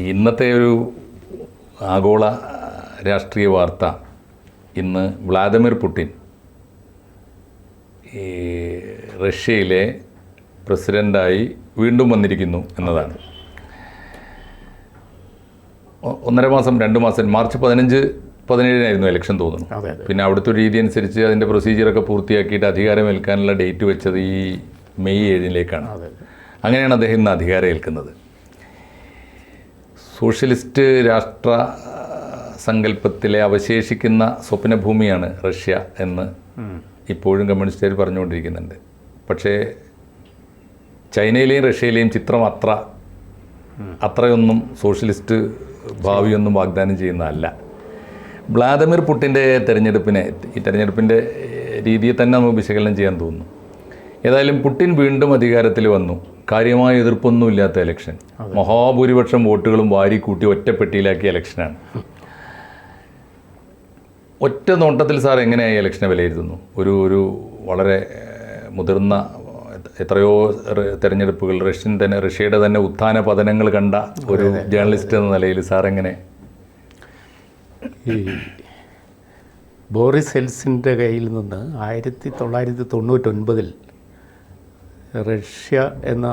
ഇന്നത്തെ ഒരു ആഗോള രാഷ്ട്രീയ വാർത്ത ഇന്ന് വ്ളാദിമിർ പുടിൻ ഈ റഷ്യയിലെ പ്രസിഡന്റായി വീണ്ടും വന്നിരിക്കുന്നു എന്നതാണ്. ഒന്നര മാസം രണ്ട് മാസം മാർച്ച് പതിനഞ്ച് പതിനേഴിനായിരുന്നു ഇലക്ഷൻ തോന്നുന്നു. പിന്നെ അവിടുത്തെ രീതി അനുസരിച്ച് അതിന്റെ പ്രൊസീജിയറൊക്കെ പൂർത്തിയാക്കിയിട്ട് അധികാരമേൽക്കാനുള്ള ഡേറ്റ് വെച്ചത് ഈ മെയ് ഏഴിലേക്കാണ്. അങ്ങനെയാണ് അദ്ദേഹം ഇന്ന് അധികാരം ഏൽക്കുന്നത് സോഷ്യലിസ്റ്റ് രാഷ്ട്ര സങ്കല്പത്തിലെ അവശേഷിക്കുന്ന സ്വപ്നഭൂമിയാണ് റഷ്യ എന്ന് ഇപ്പോഴും കമ്മ്യൂണിസ്റ്റുകാർ പറഞ്ഞുകൊണ്ടിരിക്കുന്നുണ്ട്. പക്ഷേ ചൈനയിലെയും റഷ്യയിലെയും ചിത്രം അത്ര അത്രയൊന്നും സോഷ്യലിസ്റ്റ് ഭാവിയൊന്നും വാഗ്ദാനം ചെയ്യുന്നതല്ല. വ്ളാദിമിർ പുട്ടിന്റെ തെരഞ്ഞെടുപ്പിനെ ഈ തെരഞ്ഞെടുപ്പിന്റെ രീതിയെ തന്നെ നമുക്ക് വിശകലനം ചെയ്യാൻ തോന്നുന്നു. ഏതായാലും പുട്ടിൻ വീണ്ടും അധികാരത്തിൽ വന്നു. കാര്യമായ എതിർപ്പൊന്നും ഇല്ലാത്ത ഇലക്ഷൻ മഹാഭൂരിപക്ഷം വോട്ടുകളും വാരിക്കൂട്ടി ഒറ്റപ്പെട്ടിയിലാക്കിയ ഇലക്ഷനാണ് ഒറ്റ നോട്ടത്തിൽ സാർ എങ്ങനെയായി ഇലക്ഷനെ വിലയിരുത്തുന്നു? ഒരു ഒരു വളരെ മുതിർന്ന എത്രയോ തെരഞ്ഞെടുപ്പുകൾ റഷ്യൻ തന്നെ റഷ്യയുടെ തന്നെ ഉത്ഥാന പതനങ്ങൾ കണ്ട ഒരു ജേർണലിസ്റ്റ് എന്ന നിലയിൽ സാർ എങ്ങനെ? ഈ ബോറിസ് ഹെൽസിന്റെ കയ്യിൽ നിന്ന് ആയിരത്തി തൊള്ളായിരത്തി തൊണ്ണൂറ്റൊൻപതിൽ റഷ്യ എന്ന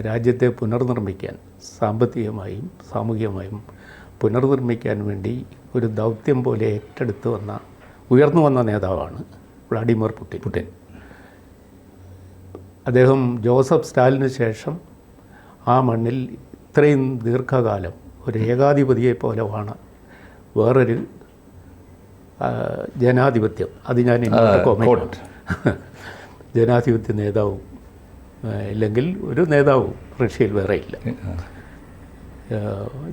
രാജ്യത്തെ പുനർനിർമ്മിക്കാൻ സാമ്പത്തികമായും സാമൂഹികമായും പുനർനിർമ്മിക്കാൻ വേണ്ടി ഒരു ദൗത്യം പോലെ ഏറ്റെടുത്ത് വന്ന ഉയർന്നു വന്ന നേതാവാണ് വ്ളാഡിമിർ പുടിൻ പുട്ടിൻ അദ്ദേഹം ജോസഫ് സ്റ്റാലിന് ശേഷം ആ മണ്ണിൽ ഇത്രയും ദീർഘകാലം ഒരു ഏകാധിപതിയെ പോലെ വേണം വേറൊരു ജനാധിപത്യം അത് ഞാൻ. ആണ്. ജനാധിപത്യ നേതാവും ഇല്ലെങ്കിൽ ഒരു നേതാവും റഷ്യയിൽ വേറെ ഇല്ല.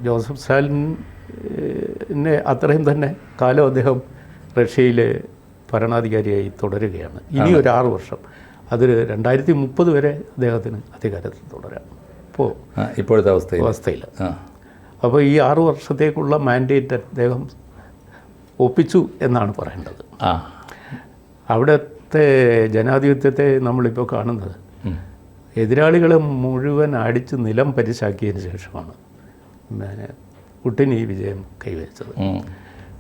ജോസഫ് സ്റ്റാലിനെ അത്രയും തന്നെ കാലം അദ്ദേഹം റഷ്യയിലെ ഭരണാധികാരിയായി തുടരുകയാണ്. ഇനി ഒരു ആറ് വർഷം. അത് രണ്ടായിരത്തി മുപ്പത് വരെ അദ്ദേഹത്തിന് അധികാരത്തിൽ തുടരാം. ഇപ്പോൾ ഇപ്പോഴത്തെ അവസ്ഥ അവസ്ഥയിൽ. അപ്പോൾ ഈ ആറു വർഷത്തേക്കുള്ള മാൻഡേറ്റ് അദ്ദേഹം ഒപ്പിച്ചു എന്നാണ് പറയേണ്ടത്. ആ. അവിടുത്തെ ജനാധിപത്യത്തെ നമ്മളിപ്പോൾ കാണുന്നത്. എതിരാളികളെ മുഴുവൻ അടിച്ച് നിലം പരിശാക്കിയതിന് ശേഷമാണ് പിന്നെ പുട്ടിൻ ഈ വിജയം കൈവരിച്ചത്.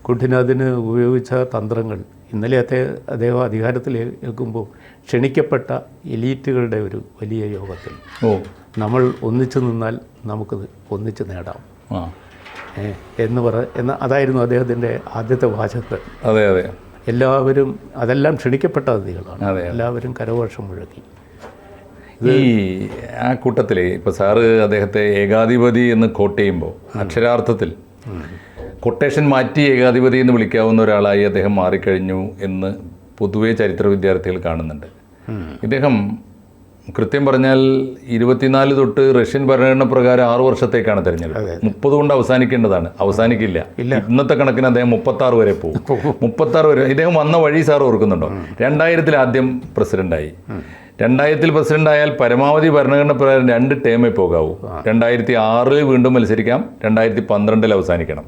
കുട്ടിന് അതിന് ഉപയോഗിച്ച തന്ത്രങ്ങൾ ഇന്നലത്തെ അദ്ദേഹം അധികാരത്തിൽ ഏൽക്കുമ്പോൾ ക്ഷണിക്കപ്പെട്ട എലീറ്റുകളുടെ ഒരു വലിയ യോഗത്തിൽ ഓ. നമ്മൾ ഒന്നിച്ചു നിന്നാൽ നമുക്കത് ഒന്നിച്ച് നേടാം. എന്ന് പറ എന്ന അതായിരുന്നു അദ്ദേഹത്തിന്റെ ആദ്യത്തെ വാചകങ്ങൾ. അതെ അതെ. എല്ലാവരും അതെല്ലാം ക്ഷണിക്കപ്പെട്ട അതിഥികളാണ്. അതെ. എല്ലാവരും കരഘോഷം മുഴക്കി. ഈ ആ കൂട്ടത്തിൽ ഇപ്പോൾ സാറ് അദ്ദേഹത്തെ ഏകാധിപതി എന്ന് കോട്ട് ചെയ്യുമ്പോൾ അക്ഷരാർത്ഥത്തിൽ കൊട്ടേഷൻ മാറ്റി ഏകാധിപതി എന്ന് വിളിക്കാവുന്ന ഒരാളായി അദ്ദേഹം മാറിക്കഴിഞ്ഞു എന്ന് പൊതുവേ ചരിത്ര വിദ്യാർത്ഥികൾ കാണുന്നുണ്ട്. ഇദ്ദേഹം കൃത്യം പറഞ്ഞാൽ ഇരുപത്തിനാല് തൊട്ട് റഷ്യൻ ഭരണഘടന പ്രകാരം ആറു വർഷത്തേക്കാണ് തെരഞ്ഞെടുപ്പ്. മുപ്പത് കൊണ്ട് അവസാനിക്കേണ്ടതാണ്. അവസാനിക്കില്ല. ഇന്നത്തെ കണക്കിന് അദ്ദേഹം മുപ്പത്തി ആറ് വരെ പോകും. മുപ്പത്തി ആറ് വരെ. ഇദ്ദേഹം വന്ന വഴി സാർ ഓർക്കുന്നുണ്ടോ? രണ്ടായിരത്തിൽ ആദ്യം പ്രസിഡന്റായി. രണ്ടായിരത്തിൽ പ്രസിഡന്റ് ആയാൽ പരമാവധി ഭരണഘടന പ്രകാരം രണ്ട് ടേമേ പോകാവൂ. രണ്ടായിരത്തി ആറിൽ വീണ്ടും മത്സരിക്കാം. രണ്ടായിരത്തി പന്ത്രണ്ടിൽ അവസാനിക്കണം.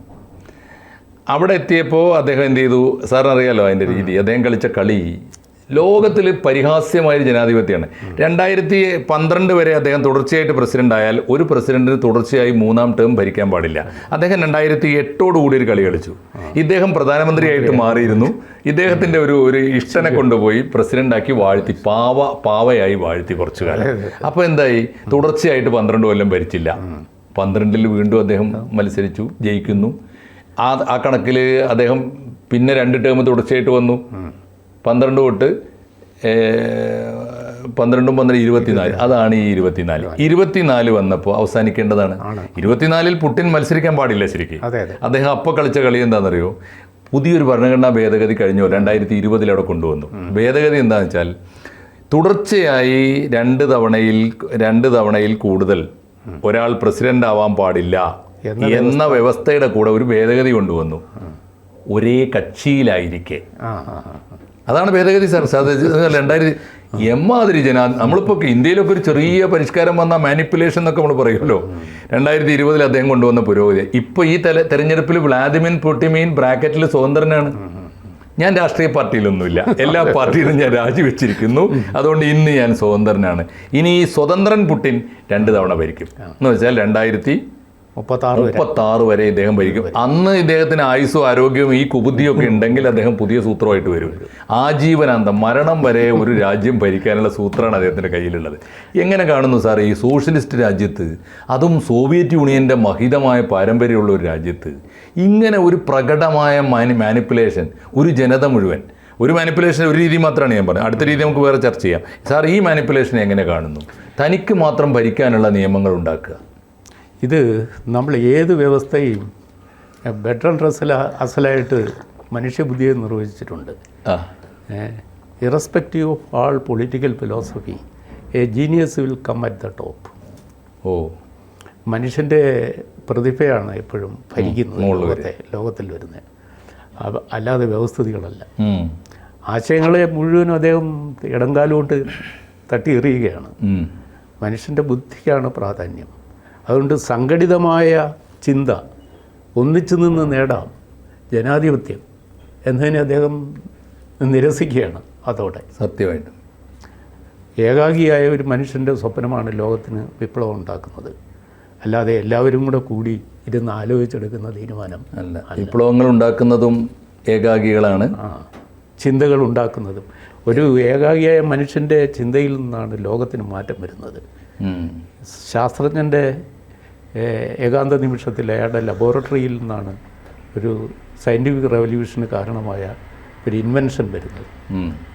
അവിടെ എത്തിയപ്പോൾ അദ്ദേഹം എന്ത് ചെയ്തു? സാറിനറിയാലോ അതിന്റെ രീതി? അദ്ദേഹം കളിച്ച കളി ലോകത്തിൽ പരിഹാസ്യമായൊരു ജനാധിപത്യമാണ്. രണ്ടായിരത്തി പന്ത്രണ്ട് വരെ അദ്ദേഹം തുടർച്ചയായിട്ട് പ്രസിഡന്റ് ആയാൽ ഒരു പ്രസിഡന്റിന് തുടർച്ചയായി മൂന്നാം ടേം ഭരിക്കാൻ പാടില്ല. അദ്ദേഹം രണ്ടായിരത്തി എട്ടോട് കൂടി ഒരു കളി കളിച്ചു. ഇദ്ദേഹം പ്രധാനമന്ത്രിയായിട്ട് മാറിയിരുന്നു. ഇദ്ദേഹത്തിന്റെ ഒരു ഒരു ഇഷ്ടനെ കൊണ്ടുപോയി പ്രസിഡന്റാക്കി വാഴ്ത്തി പാവ പാവയായി വാഴ്ത്തി കുറച്ചു കാലം. അപ്പോൾ എന്തായി? തുടർച്ചയായിട്ട് പന്ത്രണ്ട് കൊല്ലം ഭരിച്ചില്ല. പന്ത്രണ്ടിൽ വീണ്ടും അദ്ദേഹം മത്സരിച്ചു ജയിക്കുന്നു. ആ ആ കണക്കിൽ അദ്ദേഹം പിന്നെ രണ്ട് ടേം തുടർച്ചയായിട്ട് വന്നു. പന്ത്രണ്ട് തൊട്ട് പന്ത്രണ്ടും പന്ത്രണ്ട് ഇരുപത്തിനാല്. അതാണ് ഈ ഇരുപത്തിനാല്. ഇരുപത്തിനാല്. വന്നപ്പോൾ അവസാനിക്കേണ്ടതാണ്. ഇരുപത്തിനാലിൽ പുട്ടിൻ മത്സരിക്കാൻ പാടില്ല ശരിക്കും. അദ്ദേഹം അപ്പോൾ കളിച്ച കളി എന്താണെന്നറിയോ? പുതിയൊരു ഭരണഘടനാ ഭേദഗതി കഴിഞ്ഞു രണ്ടായിരത്തി ഇരുപതിലവിടെ കൊണ്ടുവന്നു. ഭേദഗതി എന്താണെന്ന് വെച്ചാൽ തുടർച്ചയായി രണ്ട് തവണയിൽ രണ്ട് തവണയിൽ കൂടുതൽ ഒരാൾ പ്രസിഡന്റ് ആവാൻ പാടില്ല എന്ന വ്യവസ്ഥയുടെ കൂടെ ഒരു ഭേദഗതി കൊണ്ടുവന്നു. ഒരേ കക്ഷിയിലായിരിക്കെ. അതാണ് ഭേദഗതി സാർ. രണ്ടായിരത്തി എമ്മാതിരി ജനാ നമ്മളിപ്പോൾ ഇന്ത്യയിലൊക്കെ ഒരു ചെറിയ പരിഷ്കാരം വന്ന മാനിപ്പുലേഷൻ എന്നൊക്കെ നമ്മൾ പറയുമല്ലോ. രണ്ടായിരത്തി ഇരുപതിൽ അദ്ദേഹം കൊണ്ടുവന്ന പുരോഗതി. ഇപ്പോൾ ഈ തെല തെരഞ്ഞെടുപ്പിൽ വ്ളാദിമിൻ പുട്ടിമീൻ ബ്രാക്കറ്റിൽ സ്വതന്ത്രനാണ്. ഞാൻ രാഷ്ട്രീയ പാർട്ടിയിലൊന്നുമില്ല. എല്ലാ പാർട്ടിയിലും ഞാൻ രാജിവെച്ചിരിക്കുന്നു. അതുകൊണ്ട് ഇന്ന് ഞാൻ സ്വതന്ത്രനാണ്. ഇനി ഈ സ്വതന്ത്രൻ പുട്ടിൻ രണ്ട് തവണ ഭരിക്കും. എന്ന് വെച്ചാൽ രണ്ടായിരത്തി മുപ്പത്താറ് മുപ്പത്താറ് വരെ ഇദ്ദേഹം ഭരിക്കും. അന്ന് ഇദ്ദേഹത്തിന് ആയുസ്സും ആരോഗ്യവും ഈ കുബുദ്ധിയും ഒക്കെ ഉണ്ടെങ്കിൽ അദ്ദേഹം പുതിയ സൂത്രമായിട്ട് വരും. ആജീവനാന്തം മരണം വരെ ഒരു രാജ്യം ഭരിക്കാനുള്ള സൂത്രമാണ് അദ്ദേഹത്തിന്റെ കയ്യിലുള്ളത്. എങ്ങനെ കാണുന്നു സാർ ഈ സോഷ്യലിസ്റ്റ് രാജ്യത്ത്? അതും സോവിയറ്റ് യൂണിയന്റെ മഹിതമായ പാരമ്പര്യമുള്ള ഒരു രാജ്യത്ത്. ഇങ്ങനെ ഒരു പ്രകടമായ മാനി മാനിപ്പുലേഷൻ ഒരു ജനത മുഴുവൻ. ഒരു മാനിപ്പുലേഷൻ ഒരു രീതി മാത്രമാണ് ഞാൻ പറഞ്ഞത്. അടുത്ത രീതി നമുക്ക് വേറെ ചർച്ച ചെയ്യാം. സാർ ഈ മാനിപ്പുലേഷൻ എങ്ങനെ കാണുന്നു? തനിക്ക് മാത്രം ഭരിക്കാനുള്ള നിയമങ്ങൾ ഉണ്ടാക്കുക. ഇത് നമ്മൾ ഏത് വ്യവസ്ഥയും ബെറ്റർ ഡ്രസ്സിൽ അസലായിട്ട് മനുഷ്യബുദ്ധിയെ നിർവചിച്ചിട്ടുണ്ട് irrespective of all political philosophy a genius will come at the top ഓ. മനുഷ്യന്റെ പ്രതിഭയാണ് എപ്പോഴും ഭരിക്കുന്നത് ലോകത്തെ ലോകത്തിൽ വരുന്നത്. അല്ലാതെ വ്യവസ്ഥിതികളല്ല. ആശയങ്ങളെ മുഴുവനും അദ്ദേഹം ഇടങ്കാലോട്ട് തട്ടി എറിയുകയാണ്. മനുഷ്യന്റെ ബുദ്ധിക്കാണ് പ്രാധാന്യം. അതുകൊണ്ട് സംഘടിതമായ ചിന്ത ഒന്നിച്ചു നിന്ന് നേടാം ജനാധിപത്യം എന്നതിനെ അദ്ദേഹം നിരസിക്കുകയാണ് അതോടെ. സത്യമായിട്ട്. ഏകാഗിയായ ഒരു മനുഷ്യന്റെ സ്വപ്നമാണ് ലോകത്തിന് വിപ്ലവം ഉണ്ടാക്കുന്നത്. അല്ലാതെ എല്ലാവരും കൂടെ കൂടി ഇരുന്ന് ആലോചിച്ചെടുക്കുന്ന തീരുമാനം അല്ല വിപ്ലവങ്ങൾ ഉണ്ടാക്കുന്നതും ഏകാഗികളാണ്. ചിന്തകൾ ഉണ്ടാക്കുന്നതും. ഒരു ഏകാഗിയായ മനുഷ്യന്റെ ചിന്തയിൽ നിന്നാണ് ലോകത്തിന് മാറ്റം വരുന്നത്. ശാസ്ത്രജ്ഞന്റെ ഏകാന്ത നിമിഷത്തിൽ അയാളുടെ ലബോറട്ടറിയിൽ നിന്നാണ് ഒരു സയന്റിഫിക് റെവല്യൂഷന് കാരണമായ ഒരു ഇൻവെൻഷൻ വരുന്നത്.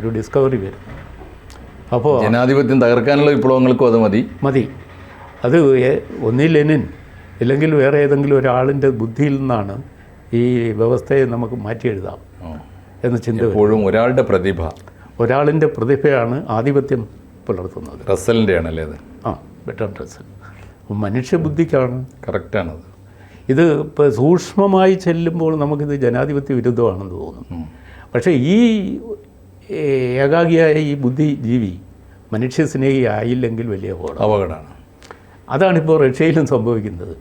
ഒരു ഡിസ്കവറി വരുന്നത്. അപ്പോൾ ജനാധിപത്യം തകർക്കാനുള്ള വിപ്ലവങ്ങൾക്കും അത് മതി. മതി. അത് ഒന്നിൽ ഒന്നീ ലെനിൻ ഇല്ലെങ്കിൽ വേറെ ഏതെങ്കിലും ഒരാളിന്റെ ബുദ്ധിയിൽ നിന്നാണ് ഈ വ്യവസ്ഥയെ നമുക്ക് മാറ്റി എഴുതാം എന്ന് ചിന്ത എപ്പോഴും ഒരാളുടെ പ്രതിഭ. ഒരാളിന്റെ പ്രതിഭയാണ് ആധിപത്യം പുലർത്തുന്നത്. റസലിന്റെ ആണല്ലേ അത്? ആ ബെറ്റർ ഡ്രസ്സ് മനുഷ്യബുദ്ധിക്കാണ്. കറക്റ്റാണത്. ഇത് ഇപ്പോൾ സൂക്ഷ്മമായി ചെല്ലുമ്പോൾ നമുക്കിത് ജനാധിപത്യ വിരുദ്ധമാണെന്ന് തോന്നും. പക്ഷേ ഈ ഏകാഗിയായ ഈ ബുദ്ധിജീവി മനുഷ്യസ്നേഹി ആയില്ലെങ്കിൽ വലിയ അപകടം. അപകടമാണ് അതാണിപ്പോൾ റഷ്യയിലും സംഭവിക്കുന്നത്.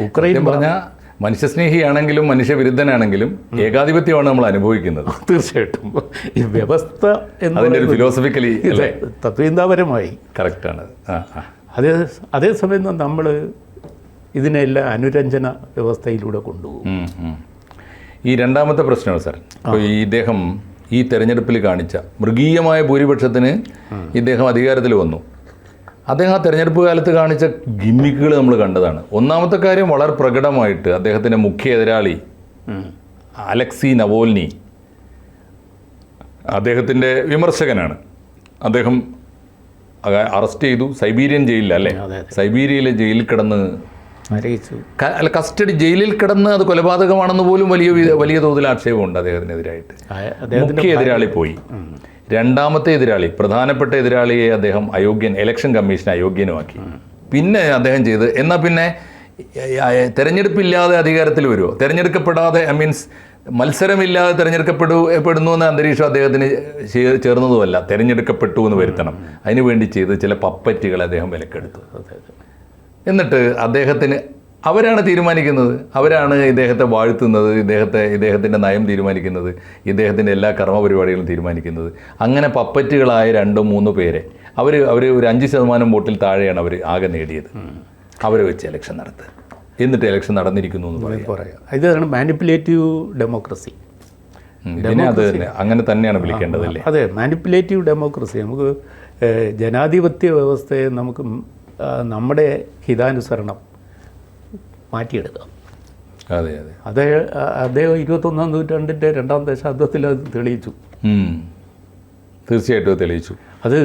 ഉക്രൈൻ പറഞ്ഞാൽ മനുഷ്യസ്നേഹിയാണെങ്കിലും മനുഷ്യവിരുദ്ധനാണെങ്കിലും ഏകാധിപത്യമാണ് നമ്മൾ അനുഭവിക്കുന്നത്. തീർച്ചയായിട്ടും. ഈ വ്യവസ്ഥ എന്നൊരു ഫിലോസഫിക്കലി തത്വചിന്താപരമായി. കറക്റ്റാണ്. ആ ആ. അതേ അതേസമയം നമ്മൾ ഇതിനെല്ലാം അനുരഞ്ജന വ്യവസ്ഥയിലൂടെ കൊണ്ടുപോകും. ഈ രണ്ടാമത്തെ പ്രശ്നമാണ് സാർ. അപ്പോൾ ഈ ഇദ്ദേഹം ഈ തെരഞ്ഞെടുപ്പിൽ കാണിച്ച മൃഗീയമായ ഭൂരിപക്ഷത്തിന് ഇദ്ദേഹം അധികാരത്തിൽ വന്നു. അദ്ദേഹം ആ തെരഞ്ഞെടുപ്പ് കാലത്ത് കാണിച്ച ഗിമ്മിക്കുകൾ നമ്മൾ കണ്ടതാണ്. ഒന്നാമത്തെ കാര്യം വളരെ പ്രകടമായിട്ട് അദ്ദേഹത്തിന്റെ മുഖ്യ എതിരാളി അലക്സി നവോൽനി അദ്ദേഹത്തിന്റെ വിമർശകനാണ്. അദ്ദേഹം അറസ്റ്റ് ചെയ്തു. സൈബീരിയൻ ജയിലിൽ അല്ലേ? സൈബീരിയയിലെ ജയിലിൽ കിടന്ന് അല്ല കസ്റ്റഡി ജയിലിൽ കിടന്ന് അത് കൊലപാതകമാണെന്ന് പോലും വലിയ വലിയ തോതിൽ ആക്ഷേപമുണ്ട് അദ്ദേഹത്തിനെതിരായിട്ട്. മുഖ്യ എതിരാളി പോയി. രണ്ടാമത്തെ എതിരാളി പ്രധാനപ്പെട്ട എതിരാളിയെ അദ്ദേഹം അയോഗ്യൻ ഇലക്ഷൻ കമ്മീഷൻ അയോഗ്യനുമാക്കി. പിന്നെ അദ്ദേഹം ചെയ്ത് എന്നാൽ പിന്നെ തെരഞ്ഞെടുപ്പില്ലാതെ അധികാരത്തിൽ വരുമോ തെരഞ്ഞെടുക്കപ്പെടാതെ ഐ മീൻസ് മത്സരമില്ലാതെ തെരഞ്ഞെടുക്കപ്പെടു പെടുന്നു എന്ന അന്തരീക്ഷം അദ്ദേഹത്തിന് ചേർന്നതുമല്ല. തിരഞ്ഞെടുക്കപ്പെട്ടു എന്ന് വരുത്തണം. അതിനുവേണ്ടി ചെയ്ത് ചില പപ്പറ്റുകൾ അദ്ദേഹം വിലക്കെടുത്തു. എന്നിട്ട് അദ്ദേഹത്തിന് അവരാണ് തീരുമാനിക്കുന്നത്. അവരാണ് ഇദ്ദേഹത്തെ വാഴ്ത്തുന്നത് ഇദ്ദേഹത്തെ ഇദ്ദേഹത്തിന്റെ നയം തീരുമാനിക്കുന്നത് ഇദ്ദേഹത്തിന്റെ എല്ലാ കർമ്മപരിപാടികളും തീരുമാനിക്കുന്നത്. അങ്ങനെ പപ്പറ്റുകളായ രണ്ടോ മൂന്നോ പേരെ അവർ അവർ ഒരു അഞ്ച് ശതമാനം വോട്ടിൽ താഴെയാണ് അവർ ആകെ നേടിയത്. അവരെ വെച്ച് ഇലക്ഷൻ നടത്തുക. എന്നിട്ട് ഇലക്ഷൻ നടന്നിരിക്കുന്നു എന്ന് പറയും. പറയാം. ഇതാണ് മാനിപ്പുലേറ്റീവ് ഡെമോക്രസി അത് അങ്ങനെ തന്നെയാണ് വിളിക്കേണ്ടതല്ലേ? അതെ മാനിപ്പുലേറ്റീവ് ഡെമോക്രസി നമുക്ക് ജനാധിപത്യ വ്യവസ്ഥയെ നമുക്ക് നമ്മുടെ ഹിതാനുസരണം മാറ്റിയെടുക്കാം. അതെ അതെ. അതേ അദ്ദേഹം ഇരുപത്തൊന്നാം നൂറ്റാണ്ടിന്റെ രണ്ടാം ദശാബ്ദത്തിൽ അത് തെളിയിച്ചു. തീർച്ചയായിട്ടും അത് തെളിയിച്ചു. അത്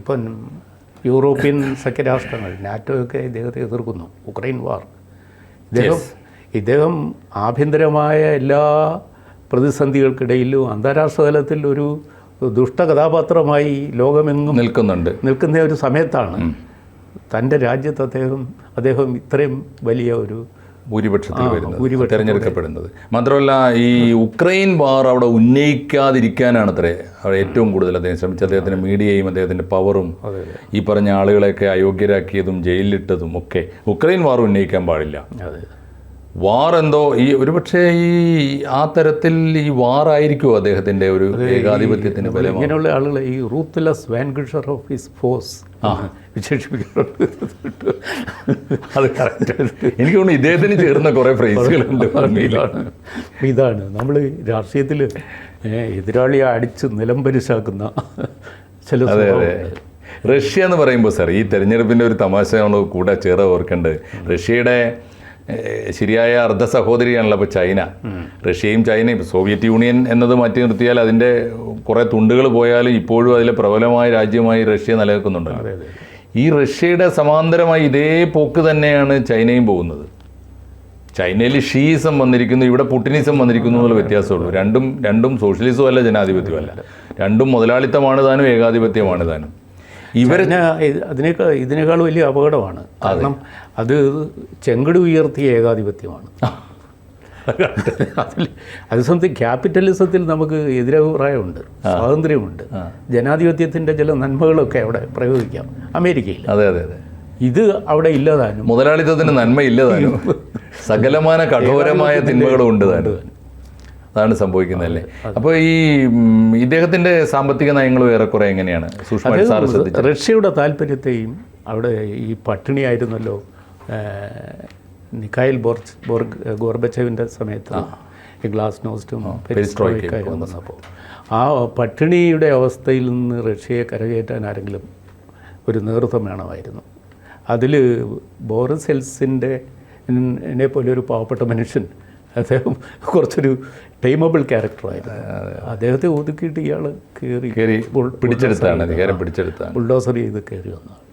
ഇപ്പം യൂറോപ്യൻ സഖ്യരാഷ്ട്രങ്ങൾ നാറ്റോയൊക്കെ ഇദ്ദേഹത്തെ എതിർക്കുന്നു. Ukraine war. ഇദ്ദേഹം ഇദ്ദേഹം ആഭ്യന്തരമായ എല്ലാ പ്രതിസന്ധികൾക്കിടയിലും അന്താരാഷ്ട്ര തലത്തിൽ ഒരു ദുഷ്ടകഥാപാത്രമായി ലോകമെങ്ങും നിൽക്കുന്നുണ്ട്. നിൽക്കുന്ന ഒരു സമയത്താണ് തന്റെ രാജ്യത്ത് അദ്ദേഹം അദ്ദേഹം ഇത്രയും വലിയ ഒരു ഭൂരിപക്ഷത്തിൽ വരുന്നത്. തിരഞ്ഞെടുക്കപ്പെടുന്നത്. മാത്രമല്ല ഈ ഉക്രൈൻ വാർ അവിടെ ഉന്നയിക്കാതിരിക്കാനാണ് അത്രേ അവിടെ ഏറ്റവും കൂടുതൽ അദ്ദേഹം ശ്രമിച്ചത്. അദ്ദേഹത്തിന്റെ മീഡിയയും അദ്ദേഹത്തിന്റെ പവറും ഈ പറഞ്ഞ ആളുകളെയൊക്കെ അയോഗ്യരാക്കിയതും ജയിലിലിട്ടതും ഒക്കെ ഉക്രൈൻ വാർ ഉന്നയിക്കാൻ പാടില്ല. വാർ എന്തോ ഈ ഒരുപക്ഷെ ഈ ആ തരത്തിൽ ഈ വാറായിരിക്കുമോ അദ്ദേഹത്തിന്റെ ഒരു ഏകാധിപത്യത്തിന് ബലം ഇങ്ങനെയുള്ള ആളുകൾ ഈ ruthless vanquisher of his force വിശേഷിപ്പിക്കാറുണ്ട്. അത് കറക്റ്റ് എനിക്ക് തോന്നുന്നു ഇദ്ദേഹത്തിന് ചേർന്ന കുറെ ഫ്രേസുകളുണ്ട് ഇതാണ്. നമ്മൾ രാഷ്ട്രീയത്തിൽ എതിരാളിയെ അടിച്ച് നിലംപരിശാക്കുന്ന ചില റഷ്യ എന്ന് പറയുമ്പോൾ സാർ ഈ തെരഞ്ഞെടുപ്പിന്റെ ഒരു തമാശ നമ്മൾ കൂടെ ചേർത്ത് ഓർക്കേണ്ടത് റഷ്യയുടെ ശരിയായ അർദ്ധ സഹോദരിയാണല്ലോ അപ്പോൾ ചൈന. റഷ്യയും ചൈനയും സോവിയറ്റ് യൂണിയൻ എന്നത് മാറ്റി നിർത്തിയാൽ അതിന്റെ കുറേ തുണ്ടുകൾ പോയാലും ഇപ്പോഴും അതിലെ പ്രബലമായ രാജ്യമായി റഷ്യ നിലനിൽക്കുന്നുണ്ടല്ലോ. അതെ ഈ റഷ്യയുടെ സമാന്തരമായി ഇതേ പോക്ക് തന്നെയാണ് ചൈനയും പോകുന്നത്. ചൈനയിൽ ഷീസം വന്നിരിക്കുന്നു ഇവിടെ പുട്ടിനിസം വന്നിരിക്കുന്നു എന്നുള്ള വ്യത്യാസമുള്ളൂ. രണ്ടും രണ്ടും സോഷ്യലിസവും അല്ല ജനാധിപത്യവും അല്ല രണ്ടും മുതലാളിത്തമാണ് താനും ഏകാധിപത്യമാണ് താനും. ഇവർ അതിനേക്കാൾ ഇതിനേക്കാൾ വലിയ അപകടമാണ്. കാരണം അത് ചെങ്കട് ഉയർത്തിയ ഏകാധിപത്യമാണ്. അതിൽ അത് സംബന്ധിച്ച് ക്യാപിറ്റലിസത്തിൽ നമുക്ക് എതിരഭിപ്രായമുണ്ട് സ്വാതന്ത്ര്യമുണ്ട്. ജനാധിപത്യത്തിന്റെ ചില നന്മകളൊക്കെ അവിടെ പ്രയോഗിക്കാം. അമേരിക്കയിൽ. അതെ അതെ അതെ. ഇത് അവിടെ ഇല്ലതാനും മുതലാളിത്തത്തിന് നന്മയില്ലതാനും സകലമാന കഠോരമായ തിന്മകളും ഉണ്ട് താനും അതാണ് സംഭവിക്കുന്നത് അല്ലേ അപ്പോൾ ഈ ഇദ്ദേഹത്തിന്റെ സാമ്പത്തിക നയങ്ങൾ ഏറെക്കുറെ എങ്ങനെയാണ്? റഷ്യയുടെ താല്പര്യത്തെയും അവിടെ ഈ പട്ടിണിയായിരുന്നല്ലോ നിഖായിൽ നിക്കായിൽ ബോർച്ച് ബോർഗ് ഗോർബച്ചവിന്റെ സമയത്ത് ഗ്ലാസ് നോസ്റ്റും ആ പട്ടിണിയുടെ അവസ്ഥയിൽ നിന്ന് റഷ്യയെ കരകയറ്റാൻ ആരെങ്കിലും ഒരു നേതൃത്വം വേണമായിരുന്നു. അതിൽ ബോറിസ് ഹെൽസിന്റെ എന്നെ പോലെ ഒരു പാവപ്പെട്ട മനുഷ്യൻ അദ്ദേഹം കുറച്ചൊരു ടൈമബിൾ ക്യാരക്ടറായിരുന്നു അദ്ദേഹത്തെ ഒതുക്കിയിട്ട് ഇയാൾ കയറി കയറി പിടിച്ചെടുത്താണ് അധികാരം പിടിച്ചെടുത്താണ്. ബുൾഡോസർ ചെയ്ത് കയറി വന്നതാണ്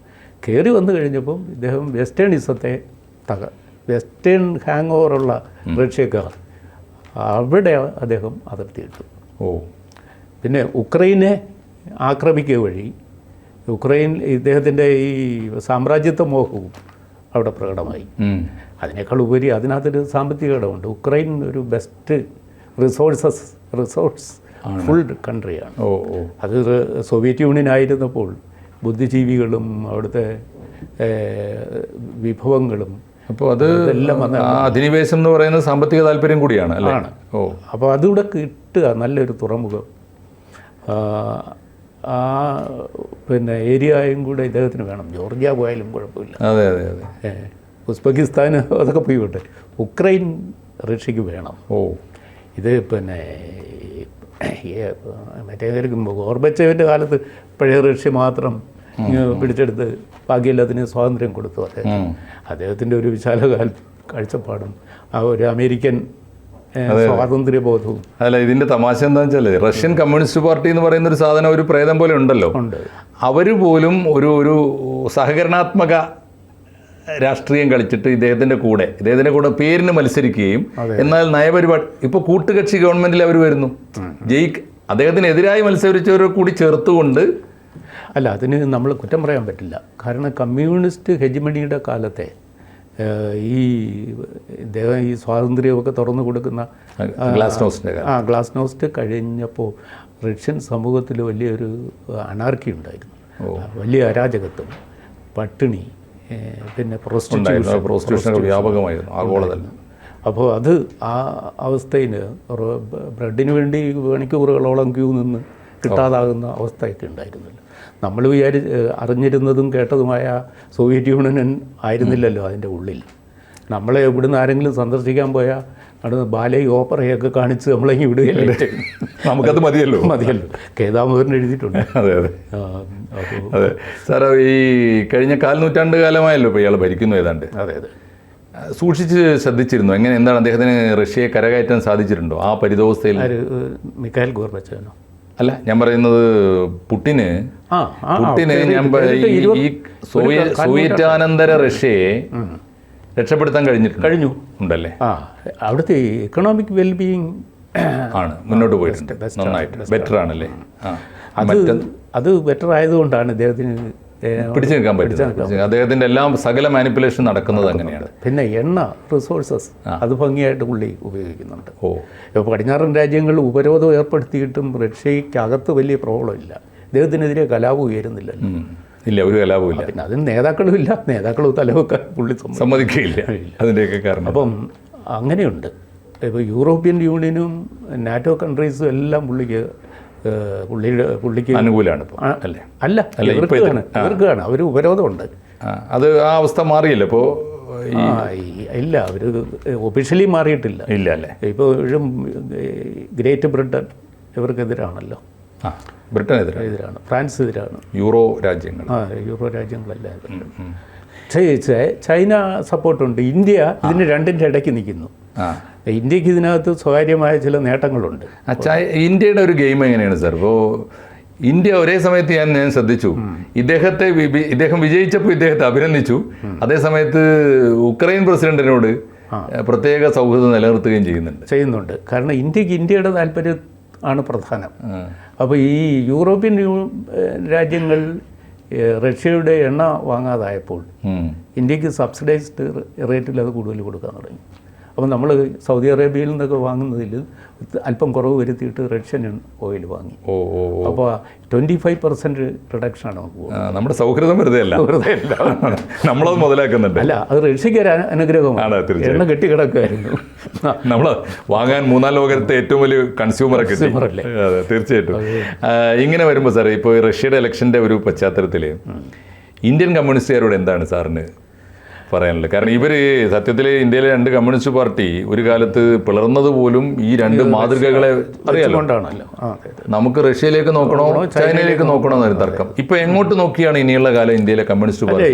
കയറി വന്നു കഴിഞ്ഞപ്പം ഇദ്ദേഹം വെസ്റ്റേണിസത്തെ തക വെസ്റ്റേൺ ഹാങ് ഓവറുള്ള റഷ്യക്കാർ അവിടെ അദ്ദേഹം അതിർത്തിയിട്ടു. ഓ. പിന്നെ ഉക്രൈനെ ആക്രമിക്കുക വഴി ഉക്രൈൻ ഇദ്ദേഹത്തിന്റെ ഈ സാമ്രാജ്യത്വ മോഹവും അവിടെ പ്രകടമായി. അതിനേക്കാൾ ഉപരി അതിനകത്തൊരു സാമ്പത്തിക ഘടകമുണ്ട് ഉക്രൈൻ ഒരു ബെസ്റ്റ് റിസോഴ്സസ് റിസോഴ്സ് ഫുൾ കൺട്രിയാണ് ഓ ഓ. അത് സോവിയറ്റ് യൂണിയൻ ആയിരുന്നപ്പോൾ ബുദ്ധിജീവികളും അവിടുത്തെ വിഭവങ്ങളും അപ്പോൾ അത് എല്ലാം അധിനിവേശം എന്ന് പറയുന്നത് സാമ്പത്തിക താല്പര്യം കൂടിയാണ് ആണ്. ഓ. അപ്പോൾ അതിവിടെ കിട്ടുക നല്ലൊരു തുറമുഖം. ആ, ആ പിന്നെ ഏരിയയും കൂടെ ഇദ്ദേഹത്തിന് വേണം. ജോർജിയ പോയാലും കുഴപ്പമില്ല. അതെ അതെ അതെ. ഏ, ഉസ്ബെക്കിസ്ഥാൻ അതൊക്കെ പോയി വിട്ടെ. ഉക്രൈൻ റഷ്യക്ക് വേണം. ഓ. ഇത് പിന്നെ മറ്റേ ഗോർബച്ചേവിന്റെ കാലത്ത് പഴയ റഷ്യ മാത്രം പിടിച്ചെടുത്ത് പിടിച്ചെടുത്ത് ബാക്കിയെല്ലാത്തിനും സ്വാതന്ത്ര്യം കൊടുത്തു. അദ്ദേഹം. അദ്ദേഹത്തിന്റെ ഒരു വിശാലകാല കാഴ്ചപ്പാടും ആ ഒരു അമേരിക്കൻ സ്വാതന്ത്ര്യ ബോധവും അല്ല ഇതിന്റെ തമാശ എന്താ വെച്ചാൽ റഷ്യൻ കമ്മ്യൂണിസ്റ്റ് പാർട്ടി എന്ന് പറയുന്ന ഒരു സാധനം ഒരു പ്രേതം പോലെ ഉണ്ടല്ലോ. ഉണ്ട്. അവർ പോലും ഒരു ഒരു സഹകരണാത്മക രാഷ്ട്രീയം കളിച്ചിട്ട് ഇദ്ദേഹത്തിന്റെ കൂടെ ഇദ്ദേഹത്തിന്റെ കൂടെ പേരിന് മത്സരിക്കുകയും എന്നാൽ നയപരിപാടി ഇപ്പോൾ കൂട്ടുകക്ഷി ഗവൺമെന്റിൽ അവർ വരുന്നു. ജയിക്ക് അദ്ദേഹത്തിനെതിരായി മത്സരിച്ചവരെ കൂടി ചേർത്തുകൊണ്ട് അല്ല അതിന് നമ്മൾ കുറ്റം പറയാൻ പറ്റില്ല. കാരണം കമ്മ്യൂണിസ്റ്റ് ഹെജിമണിയുടെ കാലത്തെ ഈ ഇദ്ദേഹം ഈ സ്വാതന്ത്ര്യമൊക്കെ തുറന്നു കൊടുക്കുന്ന ആ ഗ്ലാസ് നോസ്റ്റ് കഴിഞ്ഞപ്പോൾ റഷ്യൻ സമൂഹത്തിൽ വലിയൊരു അനാർക്കി ഉണ്ടായിരുന്നു. വലിയ അരാജകത്വം. പട്ടിണി പിന്നെ പ്രോസ്റ്റിറ്റ്യൂഷൻ പ്രോസ്റ്റിറ്റ്യൂഷനൊക്കെ വ്യാപകമായിരുന്നു. ആഗോളതല്ല അപ്പോൾ അത് ആ അവസ്ഥയിൽ ബ്രെഡിന് വേണ്ടി മണിക്കൂറുകളോളം ക്യൂ നിന്ന് കിട്ടാതാകുന്ന അവസ്ഥയൊക്കെ ഉണ്ടായിരുന്നല്ലോ. നമ്മൾ വിചാരി അറിഞ്ഞിരുന്നതും കേട്ടതുമായ സോവിയറ്റ് യൂണിയൻ ആയിരുന്നില്ലല്ലോ അതിന്റെ ഉള്ളിൽ. നമ്മളെ ഇവിടുന്ന് ആരെങ്കിലും സന്ദർശിക്കാൻ പോയാൽ അവിടെ ബാലൈ ഓപ്പറയൊക്കെ കാണിച്ച് നമ്മളെ വിടുകയല്ലേ. നമുക്കത് മതിയല്ലോ. മതിയല്ലോ. കേദാമോദരൻ എഴുതിയിട്ടുണ്ട്. അതെ അതെ. അതെ. സാറേ ഈ കഴിഞ്ഞ കാൽനൂറ്റാണ്ട് കാലമായല്ലോ ഇപ്പോൾ ഇയാൾ ഭരിക്കുന്നു ഏതാണ്ട്. അതെ അതെ. സൂക്ഷിച്ച് ശ്രദ്ധിച്ചിരുന്നു? എങ്ങനെ എന്താണ് അദ്ദേഹത്തിന് റഷ്യയെ കരകയറ്റാൻ സാധിച്ചിട്ടുണ്ടോ? ആ പരിതോവസ്ഥയിൽ? ആര് മിക്കായൽ ഗോർബച്ചനോ? അല്ല ഞാൻ പറയുന്നത് പുട്ടിന്. പുട്ടിന് ഞാൻ ഈ- സോവിയറ്റ് സോവിയറ്റാനന്തര റഷ്യയെ രക്ഷപ്പെടുത്താൻ കഴിഞ്ഞിട്ടുണ്ട്. കഴിഞ്ഞു. ഉണ്ടല്ലേ? ആ അവിടുത്തെ എക്കണോമിക് വെൽബീയിങ് ആണ്. മുന്നോട്ട് പോയിട്ടുണ്ട്. നന്നായിട്ട്. ബെറ്റർ ആണല്ലേ? അത് അത് ബെറ്റർ ആയതുകൊണ്ടാണ് ഇദ്ദേഹത്തിന് ഏ, പിടിച്ചു നിൽക്കാൻ പറ്റും അദ്ദേഹത്തിന്റെ എല്ലാം സകല മാനിപ്പുലേഷൻ നടക്കുന്നത് അങ്ങനെയാണ്. പിന്നെ എണ്ണ റിസോഴ്സസ് അത് ഭംഗിയായിട്ട് പുള്ളി ഉപയോഗിക്കുന്നുണ്ട്. ഓ. ഇപ്പോൾ പടിഞ്ഞാറൻ രാജ്യങ്ങളിൽ ഉപരോധം ഏർപ്പെടുത്തിയിട്ടും റഷ്യക്കകത്ത് വലിയ പ്രോബ്ലം ഇല്ല ഇദ്ദേഹത്തിനെതിരെ കലാപം ഉയരുന്നില്ലല്ലോ. ഇല്ല ഒരു കലാപവും ഇല്ല. പിന്നെ അതിന് നേതാക്കളും ഇല്ല. നേതാക്കളും തലവെക്കാൻ പുള്ളി സമ്മതിക്കുകയില്ല. അതിന്റെയൊക്കെ കാരണം. അപ്പം അങ്ങനെയുണ്ട്. ഇപ്പോൾ യൂറോപ്യൻ യൂണിയനും നാറ്റോ കൺട്രീസും എല്ലാം പുള്ളിക്ക് പുള്ളിയുടെ പുള്ളിക്ക് അനുകൂലമാണ് ഇപ്പോൾ അല്ലേ? അല്ല എതിർക്കുകയാണ് ഇവർക്കാണ് അവർ ഉപരോധമുണ്ട്. അത് ആ അവസ്ഥ മാറിയില്ല ഇപ്പോൾ ഇല്ല അവർ ഒഫീഷ്യലി മാറിയിട്ടില്ല. ഇല്ല അല്ലേ? ഇപ്പോഴും ഗ്രേറ്റ് ബ്രിട്ടൻ ഇവർക്കെതിരാണല്ലോ. ബ്രിട്ടനെതിരെ എതിരാണ്. ഫ്രാൻസ് എതിരാണ്. യൂറോ രാജ്യങ്ങൾ. ആ യൂറോ രാജ്യങ്ങളെല്ലാം ചൈന സപ്പോർട്ടുണ്ട്. ഇന്ത്യ ഇതിന് രണ്ടിന്റെ ഇടയ്ക്ക് നിൽക്കുന്നു. ഇന്ത്യയ്ക്ക് ഇതിനകത്ത് സ്വകാര്യമായ ചില നേട്ടങ്ങളുണ്ട്. ഇന്ത്യയുടെ ഒരു ഗെയിം എങ്ങനെയാണ് സാർ? ഇപ്പോൾ ഇന്ത്യ ഒരേ സമയത്ത് ഞാൻ ഞാൻ ശ്രദ്ധിച്ചു. ഇദ്ദേഹത്തെ ഇദ്ദേഹം വിജയിച്ചപ്പോൾ ഇദ്ദേഹത്തെ അഭിനന്ദിച്ചു. അതേ സമയത്ത് ഉക്രൈൻ പ്രസിഡന്റിനോട് പ്രത്യേക സൗഹൃദം നിലനിർത്തുകയും ചെയ്യുന്നുണ്ട്. ചെയ്യുന്നുണ്ട്. കാരണം ഇന്ത്യയ്ക്ക് ഇന്ത്യയുടെ താല്പര്യം ആണ് പ്രധാനം. അപ്പോൾ ഈ യൂറോപ്യൻ രാജ്യങ്ങൾ റഷ്യയുടെ എണ്ണ വാങ്ങാതായപ്പോൾ. ഇന്ത്യയ്ക്ക് സബ്സിഡൈസ്ഡ് റേറ്റിൽ അത് കൂടുതൽ കൊടുക്കാൻ തുടങ്ങി. അപ്പോൾ നമ്മൾ സൗദി അറേബ്യയിൽ നിന്നൊക്കെ വാങ്ങുന്നതിൽ അല്പം കുറവ് വരുത്തിയിട്ട് റഷ്യൻ ഓയിൽ വാങ്ങി. ഓ. അപ്പോൾ ട്വന്റി ഫൈവ് പെർസെന്റ് റിഡക്ഷനാണ് നമുക്ക് നമ്മുടെ സൗഹൃദം വെറുതെ അല്ല. വെറുതെ അല്ല. നമ്മളത് മുതലാക്കുന്നുണ്ട്. അല്ല അത് റഷ്യക്ക് ഒരു അനു- അനുഗ്രഹമാണ്. എണ്ണ കെട്ടിക്കിടക്കുമായിരുന്നു നമ്മൾ വാങ്ങാൻ മൂന്നാം ലോകത്തെ ഏറ്റവും വലിയ കൺസ്യൂമർ കൺസ്യൂമർ അല്ലേ? തീർച്ചയായിട്ടും. ഇങ്ങനെ വരുമ്പോൾ സാറേ ഇപ്പോൾ റഷ്യയുടെ ഇലക്ഷന്റെ ഒരു പശ്ചാത്തലത്തിൽ ഇന്ത്യൻ കമ്മ്യൂണിസ്റ്റുകാരോട് എന്താണ് സാറിന് പറയാനുള്ളത്. കാരണം ഇവർ സത്യത്തിൽ ഇന്ത്യയിലെ രണ്ട് കമ്മ്യൂണിസ്റ്റ് പാർട്ടി ഒരു കാലത്ത് പിളർന്നത് പോലും ഈ രണ്ട് മാതൃകകളെ അറിയാലോ? കൊണ്ടാണല്ലോ ആ അതെ അതെ. നമുക്ക് റഷ്യയിലേക്ക് നോക്കണോ ചൈനയിലേക്ക് നോക്കണോ. എന്നൊരു തർക്കം. ഇപ്പൊ എങ്ങോട്ട് നോക്കിയാണ് ഇനിയുള്ള കാലം ഇന്ത്യയിലെ കമ്മ്യൂണിസ്റ്റ് പാർട്ടി?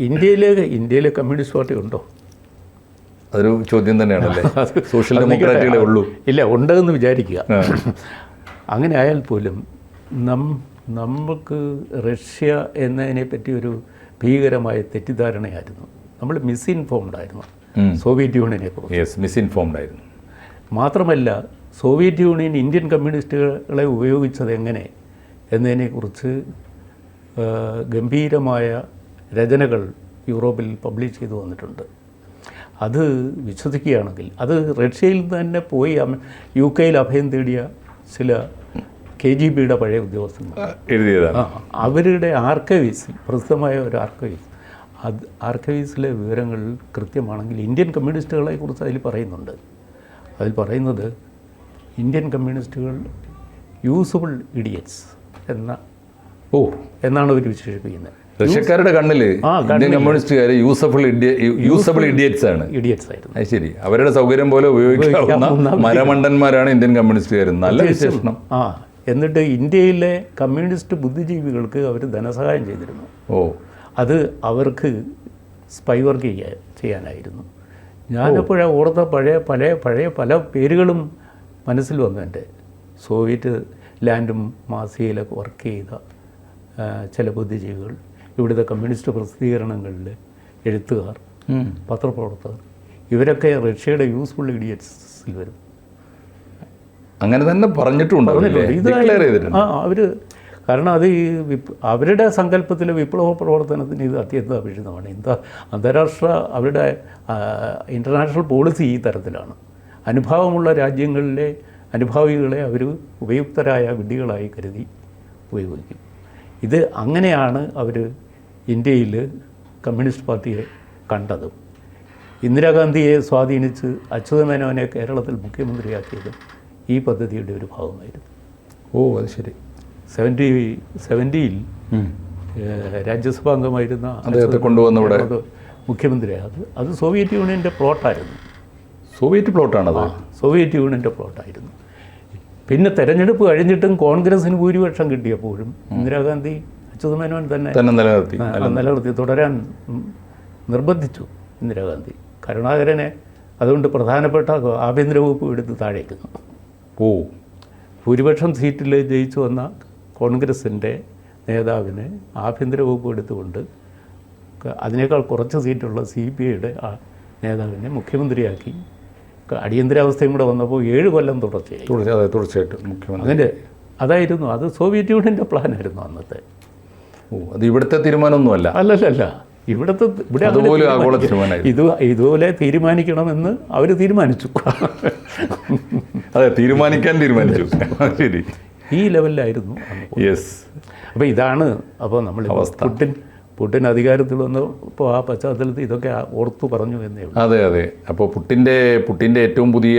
ഇന്ത്യയിലെ ഇന്ത്യയിലെ കമ്മ്യൂണിസ്റ്റ് പാർട്ടി ഉണ്ടോ? അതൊരു ചോദ്യം തന്നെയാണല്ലേ? സോഷ്യൽ ഡെമോക്രാറ്റുകളെ ഉള്ളൂ. ഇല്ല ഉണ്ടെന്ന് വിചാരിക്കുക. അങ്ങനെ ആയാൽ പോലും നം നമുക്ക് റഷ്യ എന്നതിനെ പറ്റി ഒരു ഭീകരമായ തെറ്റിദ്ധാരണയായിരുന്നു. നമ്മൾ മിസ്ഇൻഫോംഡ് ആയിരുന്നു. സോവിയറ്റ് യൂണിയനെ കുറിച്ച് മിസ്ഇൻഫോംഡ് ആയിരുന്നു. മാത്രമല്ല സോവിയറ്റ് യൂണിയൻ ഇന്ത്യൻ കമ്മ്യൂണിസ്റ്റുകളെ ഉപയോഗിച്ചത് എങ്ങനെ എന്നതിനെക്കുറിച്ച് ഗംഭീരമായ രചനകൾ യൂറോപ്പിൽ പബ്ലിഷ് ചെയ്തു വന്നിട്ടുണ്ട്. അത് വിശ്വസിക്കുകയാണെങ്കിൽ അത് റഷ്യയിൽ നിന്ന് തന്നെ പോയി യു കെയിൽ അഭയം തേടിയ ചില കെ ജി ബിയുടെ പഴയ ഉദ്യോഗസ്ഥന്മാർ. എഴുതിയതാണ്. അവരുടെ ആർക്കൈവ്സ് പ്രസിദ്ധമായ ഒരു ആർക്കൈവീസ്. അത് ആർക്കൈവീസിലെ വിവരങ്ങൾ കൃത്യമാണെങ്കിൽ ഇന്ത്യൻ കമ്മ്യൂണിസ്റ്റുകളെ കുറിച്ച് അതിൽ പറയുന്നുണ്ട്. അതിൽ പറയുന്നത് ഇന്ത്യൻ കമ്മ്യൂണിസ്റ്റുകൾ യൂസബിൾ ഇഡിയറ്റ്സ് എന്ന ഓ. എന്നാണ് അവർ വിശേഷിപ്പിക്കുന്നത്. റഷ്യക്കാരുടെ കണ്ണിൽ ഇന്ത്യൻ കമ്മ്യൂണിസ്റ്റുകാർ യൂസഫിൾ യൂസബിൾ ഇഡിയറ്റ്സ് ആണ്. ഇഡിയറ്റ്സ് ആയിരുന്നു. അത് ശരി. അവരുടെ സൗകര്യം പോലെ ഉപയോഗിക്കാവുന്ന മരമണ്ടന്മാരാണ് ഇന്ത്യൻ കമ്മ്യൂണിസ്റ്റുകാർ നല്ല വിശേഷണം. ആ എന്നിട്ട് ഇന്ത്യയിലെ കമ്മ്യൂണിസ്റ്റ് ബുദ്ധിജീവികൾക്ക് അവർ ധനസഹായം ചെയ്തിരുന്നു. ഓ. അത് അവർക്ക് സ്പൈ വർക്ക് ചെയ്യാൻ ചെയ്യാനായിരുന്നു. ഞാനപ്പോഴാ ഓർത്ത പഴയ പഴയ പഴയ പല പേരുകളും മനസ്സിൽ വന്നു എന്റെ. സോവിയറ്റ് ലാൻഡും മാസികയിലൊക്കെ വർക്ക് ചെയ്ത ചില ബുദ്ധിജീവികൾ ഇവിടുത്തെ കമ്മ്യൂണിസ്റ്റ് പ്രസിദ്ധീകരണങ്ങളിൽ എഴുത്തുകാർ പത്രപ്രവർത്തകർ ഇവരൊക്കെ റഷ്യയുടെ യൂസ്ഫുൾ ഇഡിയറ്റ്സിൽ വരും. അങ്ങനെ തന്നെ പറഞ്ഞിട്ടുണ്ട്. അവർ അവർ കാരണം അത് ഈ വിപ് അവരുടെ സങ്കല്പത്തിലെ വിപ്ലവ പ്രവർത്തനത്തിന് ഇത് അത്യന്താപേക്ഷിതമാണ് എന്താ അന്താരാഷ്ട്ര അവരുടെ ഇന്റർനാഷണൽ പോളിസി ഈ തരത്തിലാണ്. അനുഭാവമുള്ള രാജ്യങ്ങളിലെ അനുഭാവികളെ അവർ ഉപയുക്തരായ വിഡ്ഢികളായി കരുതി ഉപയോഗിക്കും. ഇത് അങ്ങനെയാണ് അവർ ഇന്ത്യയിൽ കമ്മ്യൂണിസ്റ്റ് പാർട്ടിയെ കണ്ടതും. ഇന്ദിരാഗാന്ധിയെ സ്വാധീനിച്ച് അച്യുതമേനോനെ കേരളത്തിൽ മുഖ്യമന്ത്രിയാക്കിയത് ഈ പദ്ധതിയുടെ ഒരു ഭാഗമായിരുന്നു. ഓ അത് ശരി. സെവന്റി സെവന്റിയിൽ രാജ്യസഭാംഗമായിരുന്ന അദ്ദേഹത്തെ കൊണ്ടുവന്ന ഇവിടെ അത് അത് അത് സോവിയറ്റ് യൂണിയന്റെ പ്ലോട്ടായിരുന്നു. സോവിയറ്റ് പ്ലോട്ടാണത്? സോവിയറ്റ് യൂണിയന്റെ പ്ലോട്ടായിരുന്നു. പിന്നെ തെരഞ്ഞെടുപ്പ് കഴിഞ്ഞിട്ടും കോൺഗ്രസിന് ഭൂരിപക്ഷം കിട്ടിയപ്പോഴും ഇന്ദിരാഗാന്ധി അച്യുതമേനോൻ തന്നെ തന്നെ നിലനിർത്തി നിലനിർത്തി. തുടരാൻ നിർബന്ധിച്ചു ഇന്ദിരാഗാന്ധി. കരുണാകരനെ അതുകൊണ്ട് പ്രധാനപ്പെട്ട ആഭ്യന്തര വകുപ്പ് എടുത്ത് താഴേക്കുന്നു ഓ ഭൂരിപക്ഷം സീറ്റിൽ ജയിച്ചു വന്ന കോൺഗ്രസിന്റെ നേതാവിനെ ആഭ്യന്തര വകുപ്പ് എടുത്തുകൊണ്ട് അതിനേക്കാൾ കുറച്ച് സീറ്റുള്ള സി പി ഐയുടെ ആ നേതാവിനെ മുഖ്യമന്ത്രിയാക്കി. അടിയന്തരാവസ്ഥയും കൂടെ വന്നപ്പോൾ ഏഴ് കൊല്ലം തുടർച്ചയായി. തുടർച്ച- തീർച്ചയായിട്ടും മുഖ്യമന്ത്രി. അങ്ങനെ അതായിരുന്നു അത് സോവിയറ്റ് യൂണിയന്റെ പ്ലാനായിരുന്നു അന്നത്തെ. ഓ അത് ഇവിടുത്തെ തീരുമാനമൊന്നുമല്ല. അല്ലല്ലല്ല ഇവിടുത്തെ ഇവിടെ അതുപോലെ ആഗോള ഇത് ഇതുപോലെ തീരുമാനിക്കണമെന്ന് അവർ തീരുമാനിച്ചു. അതെ തീരുമാനിക്കാൻ തീരുമാനിച്ചു. ശരി. ഈ ലെവലിലായിരുന്നു. യെസ് അപ്പോൾ ഇതാണ് അപ്പോൾ നമ്മൾ പുട്ടിൻ പുട്ടിൻ അധികാരത്തിൽ വന്നപ്പോൾ ആ പശ്ചാത്തലത്തിൽ ഇതൊക്കെ ഓർത്തു പറഞ്ഞു എന്നേ അതെ അതെ. അപ്പോൾ പുട്ടിന്റെ പുട്ടിന്റെ ഏറ്റവും പുതിയ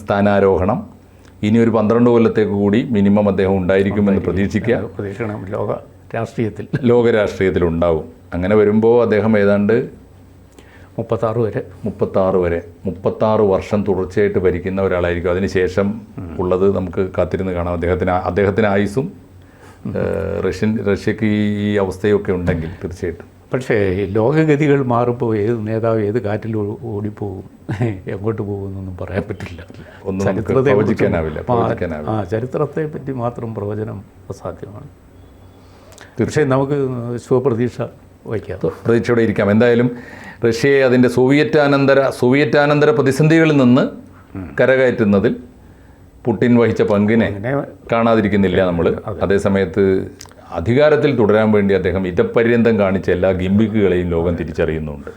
സ്ഥാനാരോഹണം ഇനി ഒരു പന്ത്രണ്ട് കൊല്ലത്തേക്ക് കൂടി മിനിമം അദ്ദേഹം ഉണ്ടായിരിക്കുമെന്ന് പ്രതീക്ഷിക്കുക. പ്രതീക്ഷിക്കണം. ലോക രാഷ്ട്രീയത്തിൽ. ലോകരാഷ്ട്രീയത്തിൽ ഉണ്ടാവും അങ്ങനെ വരുമ്പോൾ അദ്ദേഹം ഏതാണ്ട് മുപ്പത്താറ് വരെ. മുപ്പത്താറ് വരെ. മുപ്പത്താറ് വർഷം തുടർച്ചയായിട്ട് ഭരിക്കുന്ന ഒരാളായിരിക്കും. അതിനുശേഷം ഉള്ളത് നമുക്ക് കാത്തിരുന്ന് കാണാം. അദ്ദേഹത്തിന് അദ്ദേഹത്തിന് ആയുസും റഷ്യൻ റഷ്യക്ക് ഈ അവസ്ഥയൊക്കെ ഉണ്ടെങ്കിൽ തീർച്ചയായിട്ടും. പക്ഷേ ലോകഗതികൾ മാറുമ്പോൾ ഏത് നേതാവ് ഏത് കാറ്റിൽ ഓടിപ്പോകും? എങ്ങോട്ട് പോകുമെന്നൊന്നും പറയാൻ പറ്റില്ല. ചരിത്രത്തെ ആ ചരിത്രത്തെ പറ്റി മാത്രം പ്രവചനം അസാധ്യമാണ്. തീർച്ചയായും. നമുക്ക് ശുഭപ്രതീക്ഷ വയ്ക്കാം. പ്രതീക്ഷയോടെ ഇരിക്കാം. എന്തായാലും റഷ്യയെ അതിന്റെ സോവിയറ്റ് അനന്തര സോവിയറ്റ് അനന്തര പ്രതിസന്ധികളിൽ നിന്ന് കരകയറ്റുന്നതിൽ പുടിൻ വഹിച്ച പങ്കിനെ കാണാതിരിക്കുന്നില്ല നമ്മൾ അതേസമയത്ത് അധികാരത്തിൽ തുടരാൻ വേണ്ടി അദ്ദേഹം ഇതപര്യന്തം കാണിച്ച എല്ലാ ഗിംബിക്കുകളെയും ലോകം തിരിച്ചറിയുന്നുണ്ട്.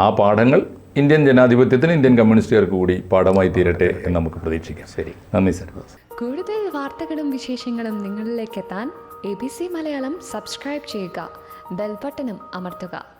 ആ പാഠങ്ങൾ ഇന്ത്യൻ ജനാധിപത്യത്തിന് ഇന്ത്യൻ കമ്മ്യൂണിസ്റ്റുകാർക്ക് കൂടി പാഠമായി തീരട്ടെ എന്ന് നമുക്ക് പ്രതീക്ഷിക്കാം. ശരി. നന്ദി സർ. കൂടുതൽ വാർത്തകളും വിശേഷങ്ങളും നിങ്ങളിലേക്ക് എത്താൻ A B C Malayalam subscribe ചെയ്യുക. ബെൽബട്ടനും അമർത്തുക.